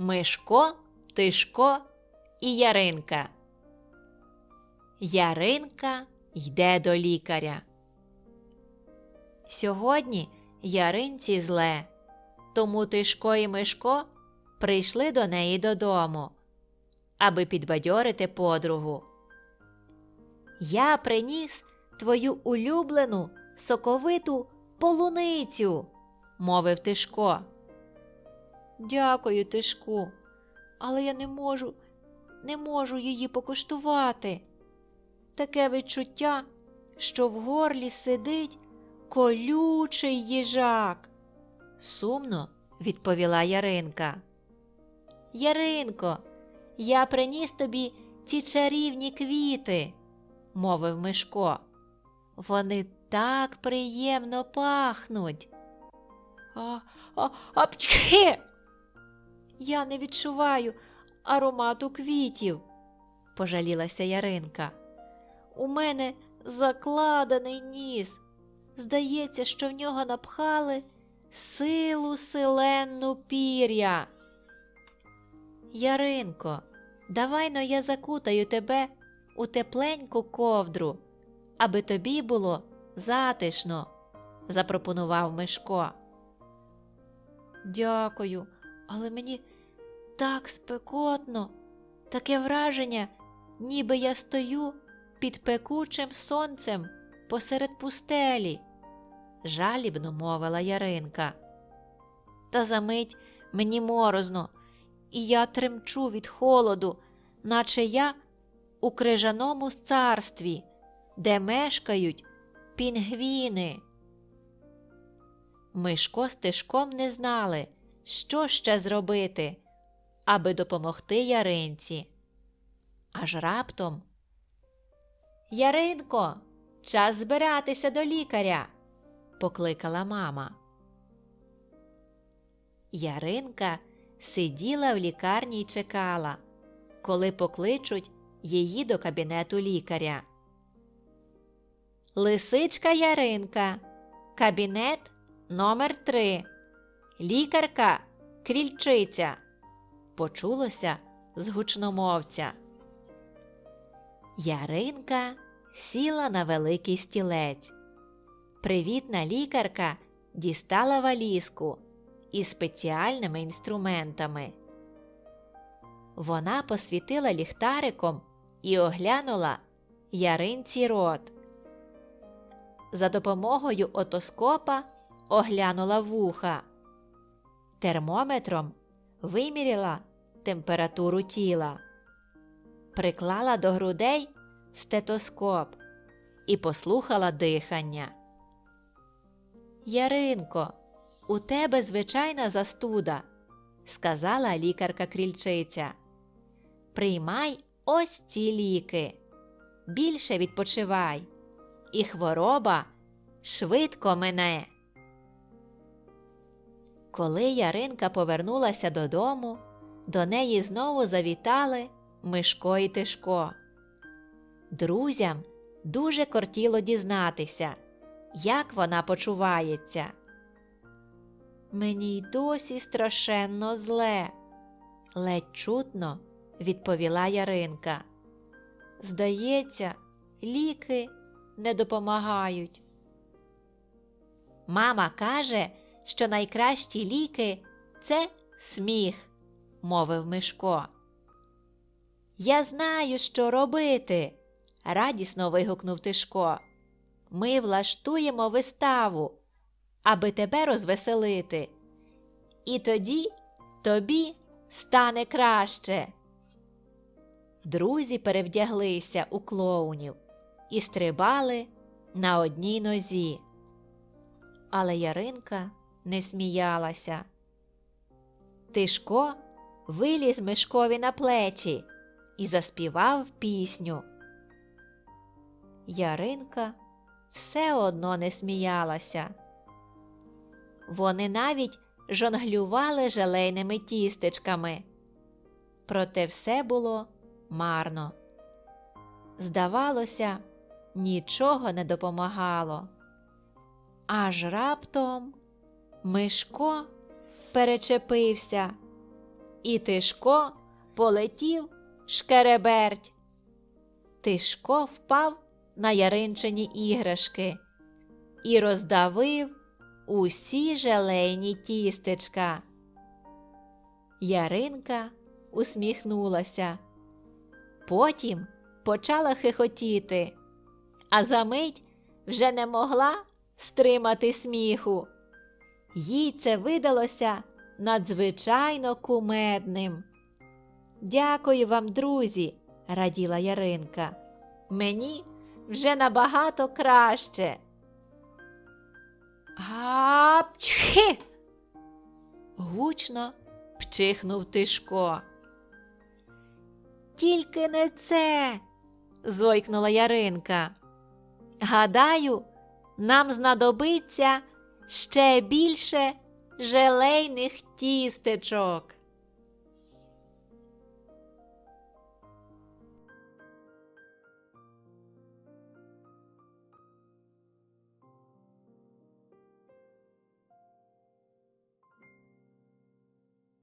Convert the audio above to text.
Мишко, Тишко і Яринка. Яринка йде до лікаря. Сьогодні Яринці зле, тому Тишко і Мишко прийшли до неї додому, аби підбадьорити подругу. Я приніс твою улюблену соковиту полуницю, мовив Тишко. Дякую, Тишку, але я не можу, не можу її покуштувати. Таке відчуття, що в горлі сидить колючий їжак. Сумно відповіла Яринка. Яринко, я приніс тобі ці чарівні квіти, мовив Мишко. Вони так приємно пахнуть. А, а, апчхи! Я не відчуваю аромату квітів, пожалілася Яринка. У мене закладений ніс. Здається, що в нього напхали силу селенну пір'я. Яринко, давай но я закутаю тебе у тепленьку ковдру, аби тобі було затишно, запропонував Мишко. Дякую, але мені так спекотно, таке враження, ніби я стою під пекучим сонцем посеред пустелі, жалібно мовила Яринка. Та за мить мені морозно, і я тремчу від холоду, наче я у крижаному царстві, де мешкають пінгвіни. Мишко з Тишком не знали, що ще зробити, аби допомогти Яринці. Аж раптом Яринко, час збиратися до лікаря, покликала мама. Яринка сиділа в лікарні й чекала, коли покличуть її до кабінету лікаря. Лисичка Яринка, кабінет номер 3 Лікарка крільчиця. Почулося з гучномовця. Яринка сіла на великий стілець. Привітна лікарка дістала валізку із спеціальними інструментами. Вона посвітила ліхтариком і оглянула яринці рот. За допомогою отоскопа оглянула вуха. Термометром виміряла температуру тіла, приклала до грудей стетоскоп і послухала дихання. Яринко, у тебе звичайна застуда, сказала лікарка крільчиця. Приймай ось ці ліки. Більше відпочивай, і хвороба швидко мине. Коли Яринка повернулася додому, до неї знову завітали Мишко і Тишко. Друзям дуже кортіло дізнатися, як вона почувається. Мені й досі страшенно зле, ледь чутно відповіла Яринка. Здається, ліки не допомагають. Мама каже, що найкращі ліки це сміх, мовив Мишко. Я знаю, що робити, радісно вигукнув Тишко. Ми влаштуємо виставу, аби тебе розвеселити. І тоді тобі стане краще. Друзі перевдяглися у клоунів і стрибали на одній нозі. Але Яринка не сміялася. Тишко виліз Мишкові на плечі і заспівав пісню. Яринка все одно не сміялася. Вони навіть жонглювали желейними тістечками. Проте все було марно. Здавалося, нічого не допомагало. Аж раптом Мишко перечепився І Тишко полетів шкереберть. Тишко впав на яринчині іграшки і роздавив усі желейні тістечка. Яринка усміхнулася. Потім почала хихотіти, а за мить вже не могла стримати сміху. Їй це видалося надзвичайно кумедним. Дякую вам, друзі, раділа Яринка. Мені вже набагато краще. Гапчхи. Гучно пчихнув Тишко. Тільки не це. зойкнула Яринка. Гадаю, нам знадобиться ще більше желейних тістечок.